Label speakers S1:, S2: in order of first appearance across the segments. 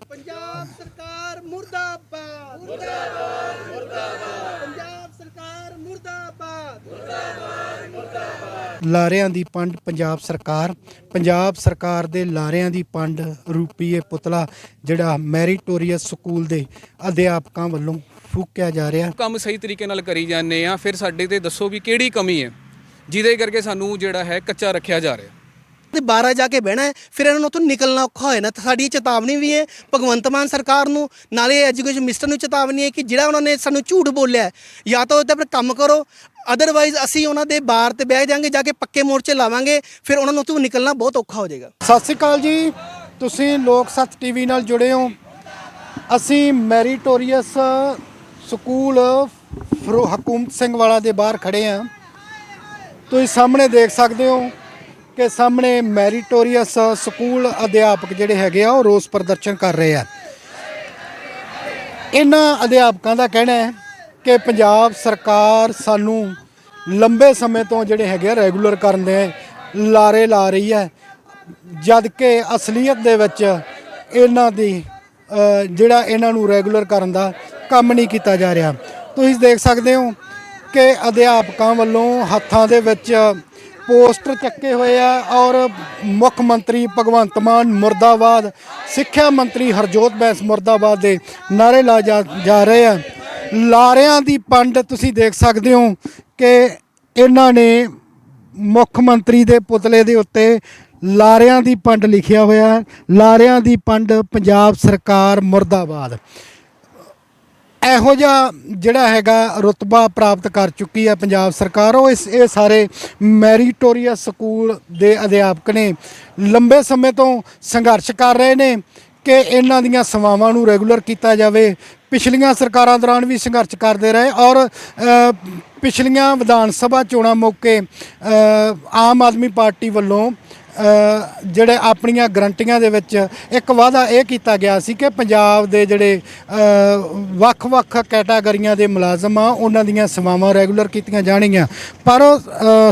S1: ਪੰਜਾਬ ਸਰਕਾਰ ਮੁਰਦਾਬਾਦ। ਮੁਰਦਾਬਾਦ ਮੁਰਦਾਬਾਦ। ਪੰਜਾਬ ਸਰਕਾਰ ਮੁਰਦਾਬਾਦ।
S2: ਲਾਰਿਆਂ ਦੀ ਪੰਡ ਪੰਜਾਬ ਸਰਕਾਰ। ਪੰਜਾਬ ਸਰਕਾਰ ਦੇ ਲਾਰਿਆਂ ਦੀ ਪੰਡ ਰੂਪੀ ਇਹ ਪੁਤਲਾ ਜਿਹੜਾ ਮੈਰੀਟੋਰੀਅਸ ਸਕੂਲ ਦੇ ਅਧਿਆਪਕਾਂ ਵੱਲੋਂ ਫੂਕਿਆ ਜਾ ਰਿਹਾ।
S3: ਕੰਮ ਸਹੀ ਤਰੀਕੇ ਨਾਲ ਕਰੀ ਜਾਂਦੇ ਆ ਫਿਰ ਸਾਡੇ ਤੇ ਦੱਸੋ ਵੀ ਕਿਹੜੀ ਕਮੀ ਹੈ ਜਿਹਦੇ ਕਰਕੇ ਸਾਨੂੰ ਜਿਹੜਾ ਹੈ ਕੱਚਾ ਰੱਖਿਆ ਜਾ ਰਿਹਾ।
S1: ਤੇ 12 ਜਾ ਕੇ ਬਹਿਣਾ ਹੈ, ਫਿਰ ਇਹਨਾਂ ਨੂੰ ਉੱਥੋਂ ਨਿਕਲਣਾ ਔਖਾ ਹੋਇਆ ਨਾ ਤਾਂ ਸਾਡੀ ਇਹ ਚੇਤਾਵਨੀ ਵੀ ਹੈ, ਭਗਵੰਤ ਮਾਨ ਸਰਕਾਰ ਨੂੰ, ਨਾਲੇ ਐਜੂਕੇਸ਼ਨ ਮਿਨਿਸਟਰ ਨੂੰ ਚੇਤਾਵਨੀ ਹੈ ਕਿ ਜਿਹੜਾ ਉਹਨਾਂ ਨੇ ਸਾਨੂੰ ਝੂਠ ਬੋਲਿਆ ਜਾਂ ਤਾਂ ਉਹਦੇ ਪਰ ਕੰਮ ਕਰੋ ਅਦਰਵਾਈਜ਼ ਅਸੀਂ ਉਹਨਾਂ ਦੇ ਬਾਹਰ ਤੇ ਬਹਿ ਜਾਾਂਗੇ ਜਾ ਕੇ ਪੱਕੇ ਮੋਰਚੇ ਲਾਵਾਂਗੇ, ਫਿਰ ਉਹਨਾਂ ਨੂੰ ਉੱਥੋਂ ਨਿਕਲਣਾ ਬਹੁਤ ਔਖਾ ਹੋ ਜਾਏਗਾ।
S2: ਸਤਿ ਸ੍ਰੀ ਅਕਾਲ ਜੀ, ਤੁਸੀਂ ਲੋਕ ਸੱਚ ਟੀਵੀ ਨਾਲ ਜੁੜੇ ਹੋ। ਅਸੀਂ ਮੈਰੀਟੋਰੀਅਸ ਸਕੂਲ ਫਰੋ ਹਕੂਮਤ ਸਿੰਘ ਵਾਲਾ ਦੇ ਬਾਹਰ ਖੜੇ ਆ ਤੁਸੀਂ ਸਾਹਮਣੇ ਦੇਖ ਸਕਦੇ ਹੋ ਕਿ ਸਾਹਮਣੇ ਮੈਰੀਟੋਰੀਅਸ ਸਕੂਲ ਅਧਿਆਪਕ ਜਿਹੜੇ ਹੈਗੇ ਆ, ਉਹ ਰੋਸ ਪ੍ਰਦਰਸ਼ਨ ਕਰ ਰਹੇ ਆ। ਇਹਨਾਂ ਅਧਿਆਪਕਾਂ ਦਾ ਕਹਿਣਾ ਹੈ ਕਿ ਪੰਜਾਬ ਸਰਕਾਰ ਸਾਨੂੰ ਲੰਬੇ ਸਮੇਂ ਤੋਂ ਜਿਹੜੇ ਹੈਗੇ ਆ, ਰੈਗੂਲਰ ਕਰਨ ਦੇ ਲਾਰੇ ਲਾ ਰਹੀ ਹੈ। ਜਦ ਕਿ ਅਸਲੀਅਤ ਦੇ ਵਿੱਚ ਇਹਨਾਂ ਦੀ ਜਿਹੜਾ ਇਹਨਾਂ ਨੂੰ ਰੈਗੂਲਰ ਕਰਨ ਦਾ ਕੰਮ ਨਹੀਂ ਕੀਤਾ ਜਾ ਰਿਹਾ। ਤੁਸੀਂ ਦੇਖ ਸਕਦੇ ਹੋ ਕਿ ਅਧਿਆਪਕਾਂ ਵੱਲੋਂ ਹੱਥਾਂ ਦੇ ਵਿੱਚ ਪੋਸਟਰ ਚੱਕੇ ਹੋਏ ਆ ਔਰ ਮੁੱਖ ਮੰਤਰੀ ਭਗਵੰਤ ਮਾਨ ਮੁਰਦਾਬਾਦ, ਸਿੱਖਿਆ ਮੰਤਰੀ ਹਰਜੋਤ ਬੈਂਸ ਮੁਰਦਾਬਾਦ ਦੇ ਨਾਰੇ ਲਾ ਜਾ ਰਹੇ ਆ। ਲਾਰਿਆਂ ਦੀ ਪੰਡ ਤੁਸੀਂ ਦੇਖ ਸਕਦੇ ਹੋ ਕਿ ਇਹਨਾਂ ਨੇ ਮੁੱਖ ਮੰਤਰੀ ਦੇ ਪੁਤਲੇ ਦੇ ਉੱਤੇ ਲਾਰਿਆਂ ਦੀ ਪੰਡ ਲਿਖਿਆ ਹੋਇਆ। ਹੈ ਲਾਰਿਆਂ ਦੀ ਪੰਡ ਪੰਜਾਬ ਸਰਕਾਰ ਮੁਰਦਾਬਾਦ। ਇਹੋ ਜਿਹਾ ਜਿਹੜਾ ਹੈਗਾ ਰੁਤਬਾ ਪ੍ਰਾਪਤ ਕਰ ਚੁੱਕੀ ਹੈ ਪੰਜਾਬ ਸਰਕਾਰ। ਉਹ ਇਸ ਇਹ ਸਾਰੇ ਮੈਰੀਟੋਰੀਅਸ ਸਕੂਲ ਦੇ ਅਧਿਆਪਕ ਨੇ ਲੰਬੇ ਸਮੇਂ ਤੋਂ ਸੰਘਰਸ਼ ਕਰ ਰਹੇ ਨੇ ਕਿ ਇਹਨਾਂ ਦੀਆਂ ਸੇਵਾਵਾਂ ਨੂੰ ਰੈਗੂਲਰ ਕੀਤਾ ਜਾਵੇ। ਪਿਛਲੀਆਂ ਸਰਕਾਰਾਂ ਦੌਰਾਨ ਵੀ ਸੰਘਰਸ਼ ਕਰਦੇ ਰਹੇ ਔਰ ਪਿਛਲੀਆਂ ਵਿਧਾਨ ਸਭਾ ਚੋਣਾਂ ਮੌਕੇ ਆਮ ਆਦਮੀ ਪਾਰਟੀ ਵੱਲੋਂ ਜਿਹੜੇ ਆਪਣੀਆਂ ਗਰੰਟੀਆਂ ਦੇ ਵਿੱਚ ਇੱਕ ਵਾਅਦਾ ਇਹ ਕੀਤਾ ਗਿਆ ਸੀ ਕਿ ਪੰਜਾਬ ਦੇ ਜਿਹੜੇ ਵੱਖ-ਵੱਖ ਕੈਟਾਗਰੀਆਂ ਦੇ ਮੁਲਾਜ਼ਮ ਆ ਉਹਨਾਂ ਦੀਆਂ ਸੇਵਾਵਾਂ ਰੈਗੂਲਰ ਕੀਤੀਆਂ ਜਾਣਗੀਆਂ। ਪਰ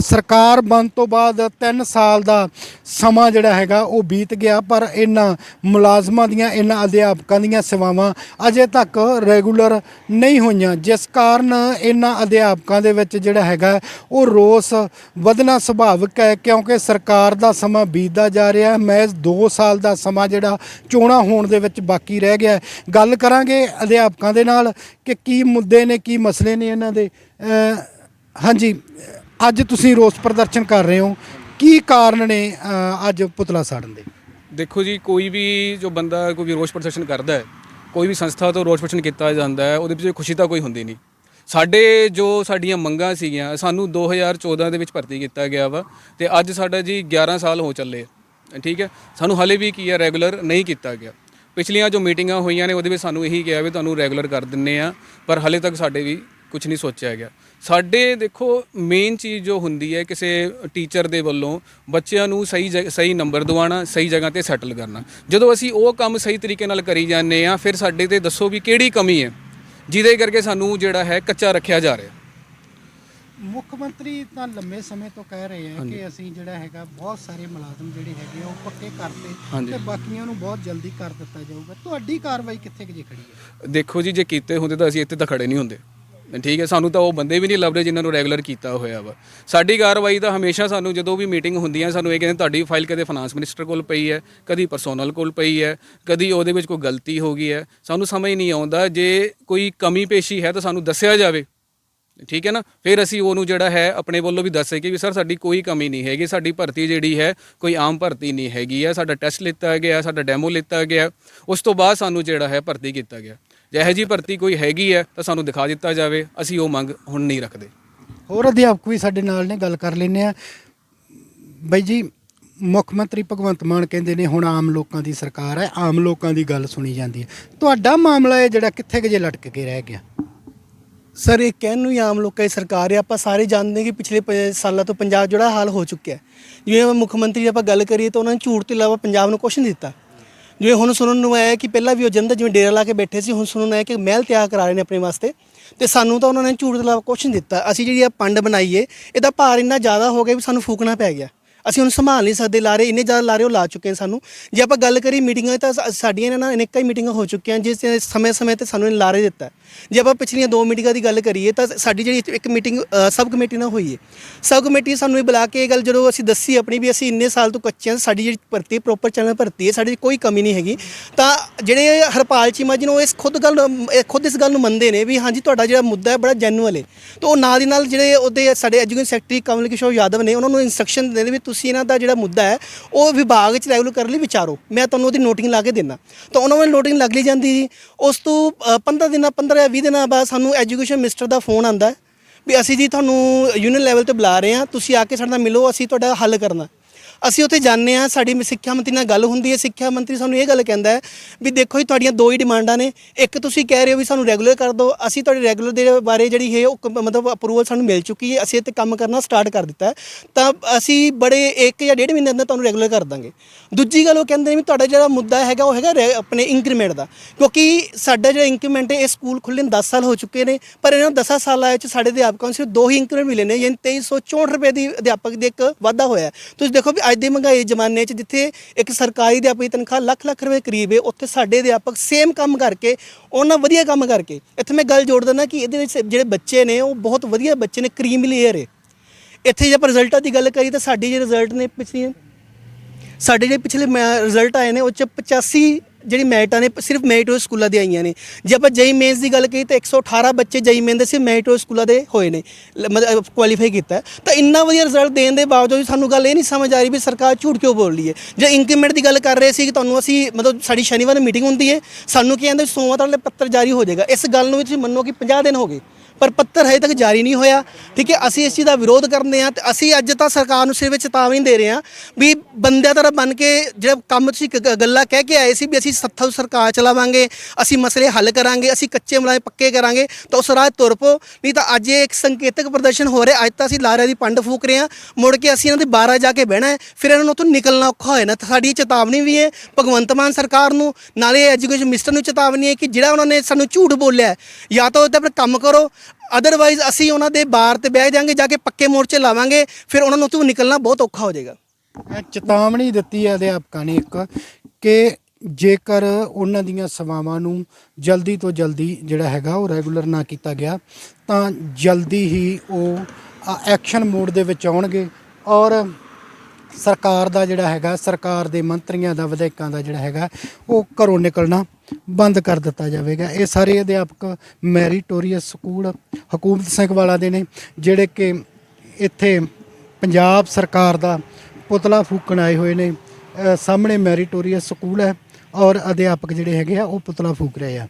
S2: ਸਰਕਾਰ ਬਣ ਤੋਂ ਬਾਅਦ 3 ਸਾਲ ਦਾ ਸਮਾਂ ਜਿਹੜਾ ਹੈਗਾ ਉਹ ਬੀਤ ਗਿਆ, ਪਰ ਇਹਨਾਂ ਮੁਲਾਜ਼ਮਾਂ ਦੀਆਂ, ਇਹਨਾਂ ਅਧਿਆਪਕਾਂ ਦੀਆਂ ਸੇਵਾਵਾਂ ਅਜੇ ਤੱਕ ਰੈਗੂਲਰ ਨਹੀਂ ਹੋਈਆਂ। ਜਿਸ ਕਾਰਨ ਇਹਨਾਂ ਅਧਿਆਪਕਾਂ ਦੇ ਵਿੱਚ ਜਿਹੜਾ ਹੈਗਾ ਉਹ ਰੋਸ ਵਧਣਾ ਸੁਭਾਵਿਕ ਹੈ, ਕਿਉਂਕਿ ਸਰਕਾਰ ਦਾ ਸਮਾਂ ਬੀਤਦਾ ਜਾ ਰਿਹਾ ਹੈ। ਮੈਜ਼ 2 ਸਾਲ ਦਾ ਸਮਾਂ ਜਿਹੜਾ ਚੋਣਾਂ ਹੋਣ ਦੇ ਵਿੱਚ ਬਾਕੀ ਰਹਿ ਗਿਆ ਹੈ। ਗੱਲ ਕਰਾਂਗੇ ਅਧਿਆਪਕਾਂ ਦੇ ਨਾਲ ਕਿ ਕੀ ਮੁੱਦੇ ਨੇ ਕੀ ਮਸਲੇ ਨੇ ਇਹਨਾਂ ਦੇ। ਅਹ, ਹਾਂਜੀ ਅੱਜ ਤੁਸੀਂ ਰੋਸ ਪ੍ਰਦਰਸ਼ਨ ਕਰ ਰਹੇ ਹੋ। ਕੀ ਕਾਰਨ ਨੇ ਅਹ, ਅੱਜ ਪੁਤਲਾ ਸਾੜਨ ਦੇ?
S3: ਦੇਖੋ ਜੀ ਕੋਈ ਵੀ ਜੋ ਬੰਦਾ ਕੋਈ ਵੀ ਰੋਸ ਪ੍ਰਦਰਸ਼ਨ ਕਰਦਾ ਹੈ ਕੋਈ ਵੀ ਸੰਸਥਾ ਤੋਂ ਰੋਸ ਪ੍ਰਦਰਸ਼ਨ ਕੀਤਾ ਜਾਂਦਾ ਹੈ ਉਹਦੇ ਵਿੱਚ ਖੁਸ਼ੀ ਤਾਂ ਕੋਈ ਹੁੰਦੀ ਨਹੀਂ। ਸਾਡੇ ਜੋ ਸਾਡੀਆਂ ਮੰਗਾਂ ਸੀਗੀਆਂ, ਸਾਨੂੰ 2014 ਦੇ ਵਿੱਚ ਭਰਤੀ ਕੀਤਾ ਗਿਆ ਵਾ ਤੇ ਅੱਜ ਸਾਡਾ ਜੀ 11 ਸਾਲ ਹੋ ਚੱਲੇ ਠੀਕ ਹੈ? ਸਾਨੂੰ ਹਲੇ ਵੀ ਕੀ ਹੈ ਰੈਗੂਲਰ ਨਹੀਂ ਕੀਤਾ ਗਿਆ। ਪਿਛਲੀਆਂ ਜੋ ਮੀਟਿੰਗਾਂ ਹੋਈਆਂ ਨੇ, ਉਹਦੇ ਵਿੱਚ ਸਾਨੂੰ ਇਹੀ ਕਿਹਾ ਵੀ ਤੁਹਾਨੂੰ ਰੈਗੂਲਰ ਕਰ ਦਿੰਨੇ ਆ, ਪਰ ਹਲੇ ਤੱਕ ਸਾਡੇ ਵੀ ਕੁਝ ਨਹੀਂ ਸੋਚਿਆ ਗਿਆ। ਸਾਡੇ ਦੇਖੋ ਮੇਨ ਚੀਜ਼ ਜੋ ਹੁੰਦੀ ਹੈ, ਕਿਸੇ ਟੀਚਰ ਦੇ ਵੱਲੋਂ ਬੱਚਿਆਂ ਨੂੰ ਸਹੀ ਜਗ- ਸਹੀ ਨੰਬਰ ਦਿਵਾਉਣਾ, ਸਹੀ ਜਗ੍ਹਾ ਤੇ ਸੈਟਲ ਕਰਨਾ। ਜਦੋਂ ਅਸੀਂ ਉਹ ਕੰਮ ਸਹੀ ਤਰੀਕੇ ਨਾਲ ਕਰੀ ਜਾਂਦੇ ਆ, ਫਿਰ ਸਾਡੇ ਤੇ ਦੱਸੋ ਵੀ ਕਿਹੜੀ ਕਮੀ ਹੈ। ਜਿਹਦੇ ਕਰਕੇ ਸਾਨੂੰ ਜਿਹੜਾ ਹੈ ਕੱਚਾ ਰੱਖਿਆ ਜਾ ਰਿਹਾ।
S2: ਮੁੱਖ ਮੰਤਰੀ ਤਾਂ ਲੰਮੇ ਸਮੇਂ ਤੋਂ ਕਹਿ ਰਹੇ ਆ ਕਿ ਅਸੀਂ ਜਿਹੜਾ ਹੈਗਾ ਬਹੁਤ ਸਾਰੇ ਮੁਲਾਜ਼ਮ ਜਿਹੜੇ ਹੈਗੇ ਆ ਉਹ ਪੱਕੇ ਕਰਤੇ। ਤੇ ਬਾਕੀਆਂ ਨੂੰ ਬਹੁਤ ਜਲਦੀ ਕਰ ਦਿੱਤਾ ਜਾਊਗਾ। ਤੁਹਾਡੀ ਕਾਰਵਾਈ ਕਿੱਥੇ ਕੁ ਜੇ ਖੜੀ ਹੈ?
S3: ਦੇਖੋ ਜੀ ਜੇ ਕੀਤੇ ਹੁੰਦੇ ਤਾਂ ਅਸੀਂ ਇੱਥੇ ਤਾਂ ਖੜੇ ਨਹੀਂ ਹੁੰਦੇ। ਠੀਕ ਹੈ, ਸਾਨੂੰ ਤਾਂ ਉਹ ਬੰਦੇ ਵੀ ਨਹੀਂ ਲੱਭ ਰਹੇ ਜਿਨ੍ਹਾਂ ਨੂੰ ਰੈਗੂਲਰ ਕੀਤਾ ਹੋਇਆ ਵਾ। ਸਾਡੀ ਕਾਰਵਾਈ ਤਾਂ ਹਮੇਸ਼ਾ ਸਾਨੂੰ ਜਦੋਂ ਵੀ ਮੀਟਿੰਗ ਹੁੰਦੀ ਹੈ ਸਾਨੂੰ ਇਹ ਕਹਿੰਦੇ ਤੁਹਾਡੀ ਫਾਈਲ ਕਦੇ ਫਾਈਨਾਂਸ ਮਿਨਿਸਟਰ ਕੋਲ ਪਈ ਹੈ, ਕਦੀ ਪਰਸੋਨਲ ਕੋਲ ਪਈ ਹੈ, ਕਦੀ ਉਹਦੇ ਵਿੱਚ ਕੋਈ ਗਲਤੀ ਹੋ ਗਈ ਹੈ। ਸਾਨੂੰ ਸਮਝ ਨਹੀਂ ਆਉਂਦਾ, ਜੇ ਕੋਈ ਕਮੀ ਪੇਸ਼ੀ ਹੈ ਤਾਂ ਸਾਨੂੰ ਦੱਸਿਆ ਜਾਵੇ। ਠੀਕ ਹੈ ਨਾ? ਫਿਰ ਅਸੀਂ ਉਹਨੂੰ ਜਿਹੜਾ ਹੈ, ਆਪਣੇ ਵੱਲੋਂ ਵੀ ਦੱਸੇ ਕਿ ਵੀ ਸਰ, ਸਾਡੀ ਕੋਈ ਕਮੀ ਨਹੀਂ ਹੈਗੀ, ਸਾਡੀ ਭਰਤੀ ਜਿਹੜੀ ਹੈ, ਕੋਈ ਆਮ ਭਰਤੀ ਨਹੀਂ ਹੈਗੀ ਹੈ। ਸਾਡਾ ਟੈਸਟ ਲਿੱਤਾ ਗਿਆ, ਸਾਡਾ ਡੈਮੋ ਲਿੱਤਾ ਗਿਆ। ਉਸ ਤੋਂ ਬਾਅਦ ਸਾਨੂੰ ਜਿਹੜਾ ਹੈ, ਭਰਤੀ ਕੀਤਾ ਗਿਆ। ਜੇ ਇਹੋ ਜੀ ਭਰਤੀ ਕੋਈ ਹੈਗੀ ਹੈ ਤਾਂ ਸਾਨੂੰ ਦਿਖਾ ਦਿੱਤਾ ਜਾਵੇ ਅਸੀਂ ਉਹ ਮੰਗ ਹੁਣ ਨਹੀਂ ਰੱਖਦੇ।
S2: ਹੋਰ ਅਧਿਆਪਕ ਵੀ ਸਾਡੇ ਨਾਲ ਨੇ ਗੱਲ ਕਰ ਲੈਂਦੇ ਆ ਬਾਈ ਜੀ ਮੁੱਖ ਮੰਤਰੀ ਭਗਵੰਤ ਮਾਨ ਕਹਿੰਦੇ ਨੇ ਹੁਣ ਆਮ ਲੋਕਾਂ ਦੀ ਸਰਕਾਰ ਹੈ ਆਮ ਲੋਕਾਂ ਦੀ ਗੱਲ ਸੁਣੀ ਜਾਂਦੀ ਹੈ। ਤੁਹਾਡਾ ਮਾਮਲਾ ਇਹ ਜਿਹੜਾ ਕਿੱਥੇ ਕੁ ਜੇ ਲਟਕ ਕੇ ਰਹਿ ਗਿਆ?
S1: ਸਰ ਇਹ ਕਹਿਣ ਨੂੰ ਹੀ ਆਮ ਲੋਕਾਂ ਦੀ ਸਰਕਾਰ ਹੈ ਆਪਾਂ ਸਾਰੇ ਜਾਣਦੇ ਹਾਂ ਕਿ ਪਿਛਲੇ ਪ- ਸਾਲਾਂ ਤੋਂ ਪੰਜਾਬ ਜਿਹੜਾ ਹਾਲ ਹੋ ਚੁੱਕਿਆ ਹੈ। ਜਿਵੇਂ ਮੁੱਖ ਮੰਤਰੀ ਦੀ ਆਪਾਂ ਗੱਲ ਕਰੀਏ ਤਾਂ ਉਹਨਾਂ ਨੇ ਝੂਠ ਤੋਂ ਇਲਾਵਾ ਪੰਜਾਬ ਨੂੰ ਕੁਛ ਨਹੀਂ ਦਿੱਤਾ। ਜਿਵੇਂ ਹੁਣ ਸੁਣਨ ਨੂੰ ਆਇਆ ਕਿ ਪਹਿਲਾਂ ਵੀ ਉਹ ਜਨਤਾ ਜਿਵੇਂ ਡੇਰਾ ਲਾ ਕੇ ਬੈਠੇ ਸੀ, ਹੁਣ ਸੁਣਨ ਨੂੰ ਆਇਆ ਕਿ ਮਹਿਲ ਤਿਆਰ ਕਰਾ ਰਹੇ ਨੇ ਆਪਣੇ ਵਾਸਤੇ। ਤੇ ਸਾਨੂੰ ਤਾਂ ਉਹਨਾਂ ਨੇ ਝੂਠ ਤੋਂ ਕੁਛ ਨਹੀਂ ਦਿੱਤਾ। ਅਸੀਂ ਜਿਹੜੀ ਆ ਪੰਡ ਬਣਾਈਏ ਇਹਦਾ ਭਾਰ ਇੰਨਾ ਜ਼ਿਆਦਾ ਹੋ ਗਿਆ ਵੀ ਸਾਨੂੰ ਫੂਕਣਾ ਪੈ ਗਿਆ। ਅਸੀਂ ਉਹਨੂੰ ਸੰਭਾਲ ਨਹੀਂ ਸਕਦੇ, ਲਾਰੇ ਇੰਨੇ ਜ਼ਿਆਦਾ ਲਾਰੇ ਉਹ ਲਾ ਚੁੱਕੇ ਨੇ ਸਾਨੂੰ। ਜੇ ਆਪਾਂ ਗੱਲ ਕਰੀ ਮੀਟਿੰਗਾਂ ਤਾਂ ਸਾ- ਸਾਡੀਆਂ ਇਹਨਾਂ ਨਾਲ ਅਨੇਕਾਂ ਹੀ ਮੀਟਿੰਗਾਂ ਹੋ ਚੁੱਕੀਆਂ, ਜਿਸ ਸਮੇਂ-ਸਮੇਂ ਤੇ ਸਾਨੂੰ ਇਹ ਲਾਰੇ ਦਿੱਤਾ। ਹੈ। ਜੇ ਆਪਾਂ ਪਿਛਲੀਆਂ ਦੋ ਮੀਟਿੰਗਾਂ ਦੀ ਗੱਲ ਕਰੀਏ ਤਾਂ ਸਾਡੀ ਜਿਹੜੀ ਇੱਕ ਮੀਟਿੰਗ ਸਬ ਕਮੇਟੀ ਨਾਲ ਹੋਈ ਹੈ ਸਬ ਕਮੇਟੀ ਸਾਨੂੰ ਇਹ ਬੁਲਾ ਕੇ ਇਹ ਗੱਲ ਜਦੋਂ ਅਸੀਂ ਦੱਸੀ ਆਪਣੀ ਵੀ ਅਸੀਂ ਇੰਨੇ ਸਾਲ ਤੋਂ ਕੱਚੇ ਹਾਂ, ਸਾਡੀ ਜਿਹੜੀ ਭਰਤੀ ਪ੍ਰੋਪਰ ਚੈਨਲ ਭਰਤੀ ਹੈ, ਸਾਡੀ ਕੋਈ ਕਮੀ ਨਹੀਂ ਹੈਗੀ, ਤਾਂ ਜਿਹੜੇ ਹਰਪਾਲ ਚੀਮਾ ਜੀ ਨੇ ਉਹ ਇਸ ਖੁਦ ਗੱਲ, ਇਹ ਖੁਦ ਇਸ ਗੱਲ ਨੂੰ ਮੰਨਦੇ ਨੇ ਵੀ ਹਾਂਜੀ, ਤੁਹਾਡਾ ਜਿਹੜਾ ਮੁੱਦਾ ਹੈ, ਬੜਾ ਜੈਨੂਅਲ ਹੈ। ਤਾਂ ਉਹ ਨਾਲ ਦੀ ਨਾਲ ਜਿਹੜੇ ਉਹਦੇ ਸਾਡੇ ਐਜੂਕੇਸ਼ਨ ਸੈਕਟਰੀ ਕਮਲ ਕਿਸ਼ੋਰ ਯਾਦਵ ਨੇ, ਉਹਨਾਂ ਨੂੰ ਇਨਸਟਰਕਸ਼ਨ ਦੇ ਦੇ ਵੀ ਤੁਸੀਂ ਤੁਸੀਂ ਇਹਨਾਂ ਦਾ ਜਿਹੜਾ ਮੁੱਦਾ ਹੈ ਉਹ ਵਿਭਾਗ 'ਚ ਰੈਗੂਲਰ ਕਰਨ ਲਈ ਵਿਚਾਰੋ। ਮੈਂ ਤੁਹਾਨੂੰ ਉਹਦੀ ਨੋਟਿੰਗ ਲਾ ਕੇ ਦੇਣਾ ਤਾਂ ਉਹਨਾਂ ਵੱਲ ਨੋਟਿੰਗ ਲੱਗ ਲਈ ਜਾਂਦੀ ਜੀ। ਉਸ ਤੋਂ ਅ, 15 ਦਿਨਾਂ 15 ਜਾਂ 20 ਦਿਨਾਂ ਬਾਅਦ ਸਾਨੂੰ ਐਜੂਕੇਸ਼ਨ ਮਿਨਿਸਟਰ ਦਾ ਫੋਨ ਆਂਦਾ ਵੀ ਅਸੀਂ ਜੀ ਤੁਹਾਨੂੰ ਯੂਨੀਅਨ ਲੈਵਲ ਤੇ ਬੁਲਾ ਰਹੇ ਹਾਂ ਤੁਸੀਂ ਆ ਕੇ ਸਾਡੇ ਨਾਲ ਮਿਲੋ ਅਸੀਂ ਤੁਹਾਡਾ ਹੱਲ ਕਰਨਾ। ਅਸੀਂ ਉੱਥੇ ਜਾਂਦੇ ਹਾਂ, ਸਾਡੀ ਸਿੱਖਿਆ ਮੰਤਰੀ ਨਾਲ ਗੱਲ ਹੁੰਦੀ ਹੈ, ਸਿੱਖਿਆ ਮੰਤਰੀ ਸਾਨੂੰ ਇਹ ਗੱਲ ਕਹਿੰਦਾ ਹੈ ਵੀ ਦੇਖੋ ਜੀ, ਤੁਹਾਡੀਆਂ ਦੋ ਹੀ ਡਿਮਾਂਡਾਂ ਨੇ, ਇੱਕ ਤੁਸੀਂ ਕਹਿ ਰਹੇ ਹੋ ਵੀ ਸਾਨੂੰ ਰੈਗੂਲਰ ਕਰ ਦਿਓ, ਅਸੀਂ ਤੁਹਾਡੇ ਰੈਗੂਲਰ ਦੇ ਬਾਰੇ ਜਿਹੜੀ ਹੈ ਉਹ ਕ- ਮਤਲਬ ਅਪਰੂਵਲ ਸਾਨੂੰ ਮਿਲ ਚੁੱਕੀ ਹੈ, ਅਸੀਂ ਇਹ ਤੇ ਕੰਮ ਕਰਨਾ ਸਟਾਰਟ ਕਰ ਦਿੱਤਾ ਹੈ, ਤਾਂ ਅਸੀਂ ਬੜੇ ਇੱਕ ਜਾਂ ਡੇਢ ਮਹੀਨੇ ਅੰਦਰ ਤੁਹਾਨੂੰ ਰੈਗੂਲਰ ਕਰ ਦਾਂਗੇ ਦੂਜੀ ਗੱਲ ਉਹ ਕਹਿੰਦੇ ਨੇ ਵੀ ਤੁਹਾਡਾ ਜਿਹੜਾ ਮੁੱਦਾ ਹੈਗਾ, ਉਹ ਹੈਗਾ ਰੈ- ਆਪਣੇ ਇੰਕਰੀਮੈਂਟ ਦਾ, ਕਿਉਂਕਿ ਸਾਡਾ ਜਿਹੜਾ ਇੰਕਰੀਮੈਂਟ ਹੈ, ਇਹ ਸਕੂਲ ਖੁੱਲ੍ਹੇ ਨੂੰ 10 ਸਾਲ ਹੋ ਚੁੱਕੇ ਨੇ, ਪਰ ਇਹਨਾਂ ਨੂੰ 10 ਸਾਲਾਂ ਵਿੱਚ ਸਾਡੇ ਅਧਿਆਪਕਾਂ ਨੂੰ ਸਿਰਫ ਦੋ ਹੀ ਇੰਕਰੀਮੈਂਟ ਮਿਲੇ ਨੇ, ਯਾਨੀ 2364 ਰੁਪਏ ਦੀ ਅਧਿਆਪਕ ਦੇ ਇੱਕ ਵਾਧਾ ਹੋਇਆ ਹੈ। ਤੁਸੀਂ ਦੇਖੋ ਵੀ ਅੱਜ ਦੇ ਮਹਿੰਗਾਈ ਜ਼ਮਾਨੇ 'ਚ ਜਿੱਥੇ ਇੱਕ ਸਰਕਾਰੀ ਅਧਿਆਪਕ ਦੀ ਤਨਖਾਹ ਲੱਖ ਲੱਖ ਰੁਪਏ ਕਰੀਬ ਹੈ ਉੱਥੇ ਸਾਡੇ ਅਧਿਆਪਕ ਸੇਮ ਕੰਮ ਕਰਕੇ, ਉਹਨਾਂ ਵਧੀਆ ਕੰਮ ਕਰਕੇ। ਇੱਥੇ ਮੈਂ ਗੱਲ ਜੋੜ ਦਿੰਦਾ ਕਿ ਇਹਦੇ ਵਿੱਚ ਜਿਹੜੇ ਬੱਚੇ ਨੇ, ਉਹ ਬਹੁਤ ਵਧੀਆ ਬੱਚੇ ਨੇ ਕਰੀਮ ਲੇਅਰ ਹੈ ਇੱਥੇ ਜੇ ਆਪਾਂ ਰਿਜ਼ਲਟਾਂ ਦੀ ਗੱਲ ਕਰੀ ਤਾਂ ਸਾਡੇ ਜਿਹੜੇ ਰਿਜ਼ਲਟ ਨੇ ਪਿਛਲੀ ਸਾਡੇ ਜਿਹੜੇ ਪਿਛਲੇ ਰਿਜ਼ਲਟ ਆਏ ਨੇ, ਉਹ ਚ 85 ਜਿਹੜੀ ਮੈਟਾਂ ਨੇ ਸਿਰਫ ਮੈਰਿਟੋ ਸਕੂਲਾਂ ਦੇ ਆਈਆਂ ਨੇ। ਜੇ ਆਪਾਂ ਜਈ ਮੇਨਸ ਦੀ ਗੱਲ ਕਰੀਏ ਤਾਂ 118 ਬੱਚੇ ਜਈ ਮੇਨ ਦੇ ਸਿਰਫ ਮੈਰਿਟੋ ਸਕੂਲਾਂ ਦੇ ਹੋਏ ਨੇ ਮਤਲਬ ਕੁਆਲੀਫਾਈ ਕੀਤਾ। ਤਾਂ ਇੰਨਾ ਵਧੀਆ ਰਿਜ਼ਲਟ ਦੇਣ ਦੇ ਬਾਵਜੂਦ ਸਾਨੂੰ ਗੱਲ ਇਹ ਨਹੀਂ ਸਮਝ ਆ ਰਹੀ ਵੀ ਸਰਕਾਰ ਝੂਠ ਕਿਉਂ ਬੋਲ ਰਹੀ ਹੈ। ਜੇ ਇੰਕਰੀਮੈਂਟ ਦੀ ਗੱਲ ਕਰ ਰਹੇ ਸੀ ਕਿ ਤੁਹਾਨੂੰ ਅਸੀਂ, ਮਤਲਬ, ਸਾਡੀ ਸ਼ਨੀਵਾਰ ਮੀਟਿੰਗ ਹੁੰਦੀ ਹੈ, ਸਾਨੂੰ ਕੀ ਕਹਿੰਦੇ ਸੋਮਵਾਰ ਵਾਲੇ ਪੱਤਰ ਜਾਰੀ ਹੋ ਜਾਏਗਾ। ਇਸ ਗੱਲ ਨੂੰ ਵੀ ਤੁਸੀਂ ਮੰਨੋ ਕਿ 50 ਦਿਨ ਹੋ ਗਏ। ਪਰ ਪੱਤਰ ਹਜੇ ਤੱਕ ਜਾਰੀ ਨਹੀਂ ਹੋਇਆ। ਠੀਕ ਹੈ, ਅਸੀਂ ਇਸ ਚੀਜ਼ ਦਾ ਵਿਰੋਧ ਕਰਦੇ ਹਾਂ ਤੇ ਅਸੀਂ ਅੱਜ ਤਾਂ ਸਰਕਾਰ ਨੂੰ ਸਿਰਫ ਚੇਤਾਵਨੀ ਦੇ ਰਹੇ ਹਾਂ ਵੀ ਬੰਦਿਆਂ ਤਰ੍ਹਾਂ ਬਣ ਕੇ ਜਿਹੜਾ ਕੰਮ ਤੁਸੀਂ ਗ- ਗੱਲਾਂ ਕਹਿ ਕੇ ਆਏ ਸੀ ਵੀ ਅਸੀਂ ਸੱਥਾ ਸਰਕਾਰ ਚਲਾਵਾਂਗੇ, ਅਸੀਂ ਮਸਲੇ ਹੱਲ ਕਰਾਂਗੇ, ਅਸੀਂ ਕੱਚੇ ਮਲਾਏ ਪੱਕੇ ਕਰਾਂਗੇ, ਤਾਂ ਉਸ ਰਾਹ ਤੁਰ ਪਓ। ਨਹੀਂ ਤਾਂ ਅੱਜ ਇਹ ਇੱਕ ਸੰਕੇਤਕ ਪ੍ਰਦਰਸ਼ਨ ਹੋ ਰਿਹਾ, ਅੱਜ ਤਾਂ ਅਸੀਂ ਲਾਰਿਆਂ ਦੀ ਪੰਡ ਫੂਕ ਰਹੇ ਹਾਂ, ਮੁੜ ਕੇ ਅਸੀਂ ਇਹਨਾਂ ਦੇ 12 ਜਾ ਕੇ ਬਹਿਣਾ ਹੈ, ਫਿਰ ਇਹਨਾਂ ਨੂੰ ਉੱਥੋਂ ਨਿਕਲਣਾ ਔਖਾ ਹੋਇਆ ਨਾ ਤਾਂ ਸਾਡੀ ਇਹ ਚੇਤਾਵਨੀ ਵੀ ਹੈ, ਭਗਵੰਤ ਮਾਨ ਸਰਕਾਰ ਨੂੰ, ਨਾਲੇ ਐਜੂਕੇਸ਼ਨ ਮਿਨਿਸਟਰ ਨੂੰ ਚੇਤਾਵਨੀ ਹੈ ਕਿ ਜਿਹੜਾ ਉਹਨਾਂ ਨੇ ਸਾਨੂੰ ਝੂਠ ਬੋਲਿਆ ਜਾਂ ਤਾਂ ਉਹਦੇ ਪਰ ਕੰਮ ਕਰੋ ਅਦਰਵਾਈਜ਼ ਅਸੀਂ ਉਹਨਾਂ ਦੇ ਬਾਰ ਤੇ ਬਹਿ ਜਾਾਂਗੇ, ਜਾ ਕੇ ਪੱਕੇ ਮੋਰਚੇ ਲਾਵਾਂਗੇ, ਫਿਰ ਉਹਨਾਂ ਨੂੰ ਉੱਥੋਂ ਨਿਕਲਣਾ ਬਹੁਤ ਔਖਾ ਹੋ ਜਾਏਗਾ।
S2: ਇਹ ਚੇਤਾਵਨੀ ਦਿੱਤੀ ਹੈ ਅਧਿਆਪਕਾਂ ਨੇ ਇੱਕ ਕਿ ਜੇਕਰ ਉਹਨਾਂ ਦੀਆਂ ਸੇਵਾਵਾਂ ਨੂੰ ਜਲਦੀ ਤੋਂ ਜਲਦੀ ਜਿਹੜਾ ਹੈਗਾ ਉਹ ਰੈਗੂਲਰ ਨਾ ਕੀਤਾ ਗਿਆ, ਤਾਂ ਜਲਦੀ ਹੀ ਉਹ ਐਕਸ਼ਨ ਮੋਡ ਦੇ ਵਿੱਚ ਆਉਣਗੇ ਔਰ ਸਰਕਾਰ ਦਾ ਜਿਹੜਾ ਹੈਗਾ, ਸਰਕਾਰ ਦੇ ਮੰਤਰੀਆਂ ਦਾ, ਵਿਧਾਇਕਾਂ ਦਾ ਜਿਹੜਾ ਹੈਗਾ, ਉਹ ਘਰੋਂ ਨਿਕਲਣਾ ਬੰਦ ਕਰ ਦਿੱਤਾ ਜਾਵੇਗਾ। ਇਹ ਸਾਰੇ ਅਧਿਆਪਕ ਮੈਰੀਟੋਰੀਅਸ ਸਕੂਲ ਹਕੂਮਤ ਸਿੰਘ ਵਾਲਾ ਦੇ ਨੇ, ਜਿਹੜੇ ਕਿ ਇੱਥੇ ਪੰਜਾਬ ਸਰਕਾਰ ਦਾ ਪੁਤਲਾ ਫੂਕਣ ਆਏ ਹੋਏ ਨੇ। ਸਾਹਮਣੇ ਮੈਰੀਟੋਰੀਅਸ ਸਕੂਲ ਹੈ ਔਰ ਅਧਿਆਪਕ ਜਿਹੜੇ ਹੈਗੇ ਆ, ਉਹ ਪੁਤਲਾ ਫੂਕ ਰਹੇ ਆ।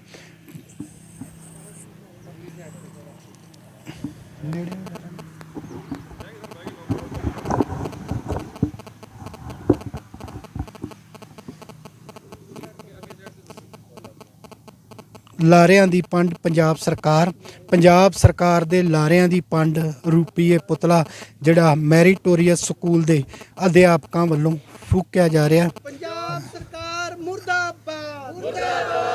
S2: ਲਾਰਿਆਂ ਦੀ ਪੰਡ ਪੰਜਾਬ ਸਰਕਾਰ ਪੰਜਾਬ ਸਰਕਾਰ ਦੇ ਲਾਰਿਆਂ ਦੀ ਪੰਡ ਰੂਪੀ ਇਹ ਪੁਤਲਾ ਜਿਹੜਾ ਮੈਰੀਟੋਰੀਅਸ ਸਕੂਲ ਦੇ ਅਧਿਆਪਕਾਂ ਵੱਲੋਂ ਫੂਕਿਆ ਜਾ ਰਿਹਾ।
S1: ਪੰਜਾਬ ਸਰਕਾਰ ਮੁਰਦਾਬਾਦ। ਮੁਰਦਾਬਾਦ।